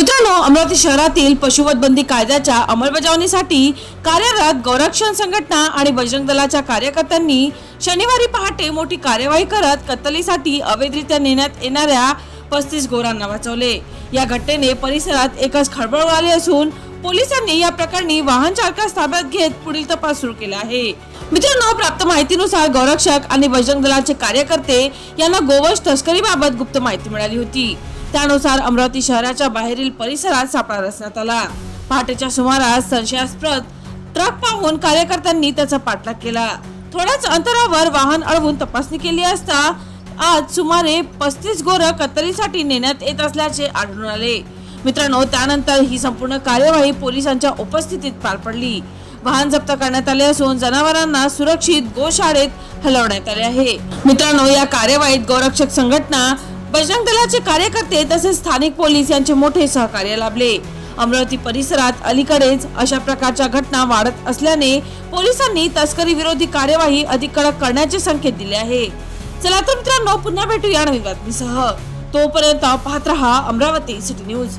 मित्रांनो अमरावती शहरातील पशुवध बंदी कायद्याच्या अंमलबजावणीसाठी कार्यरत गौरक्षण संघटना आणि बजरंग दलाच्या कार्यकर्त्यांनी शनिवारी पहाटे मोठी कार्यवाही करत कत्तलीसाठी अवैधरित्या नेण्यात येणाऱ्या पस्तीस गोरांना वाचवले. या घटनेने परिसरात एकच खळबळ उडाली असून पोलिसांनी या प्रकरणी वाहन चालकास ताब्यात घेत पुढील तपास सुरू केला आहे. मित्रांनो प्राप्त माहितीनुसार गौरक्षक आणि बजरंग दलाचे कार्यकर्ते यांना गोवंश तस्करीबाबत गुप्त माहिती मिळाली होती. त्यानुसार अमरावती शहराच्या बाहेरील परिसरात सापळा रचण्यात आला. पहाटेच्या सुमारास संशयास्पद ट्रक पाहून कार्यकर्त्यांनी त्याचा पाठलाग केला. थोड्याच अंतरावर वाहन अडवून तपासणी केली असता आज सुमारे पस्तीस गोर कत्तरीसाठी नेण्यात येत असल्याचे आढळून आले. मित्रांनो त्यानंतर ही संपूर्ण कार्यवाही पोलिसांच्या उपस्थितीत पार पडली. वाहन जप्त करण्यात आले असून जनावरांना सुरक्षित गोशाळेत हलवण्यात आले आहे. मित्रांनो या कार्यवाहीत गोरक्षक संघटना बजरंग दलाचे कार्यकर्ते तसेच स्थानिक पोलीस यांचे मोठे सहकार्य लाभले. अमरावती परिसरात अलीकडेच अशा प्रकारच्या घटना वाढत असल्याने पोलिसांनी तस्करी विरोधी कार्यवाही अधिक कडक करण्याचे संकेत दिले आहे. चला तर मित्रांनो पुन्हा भेटूया नवीन बातमीसह. तोपर्यंत पाहत रहा अमरावती सिटी न्यूज.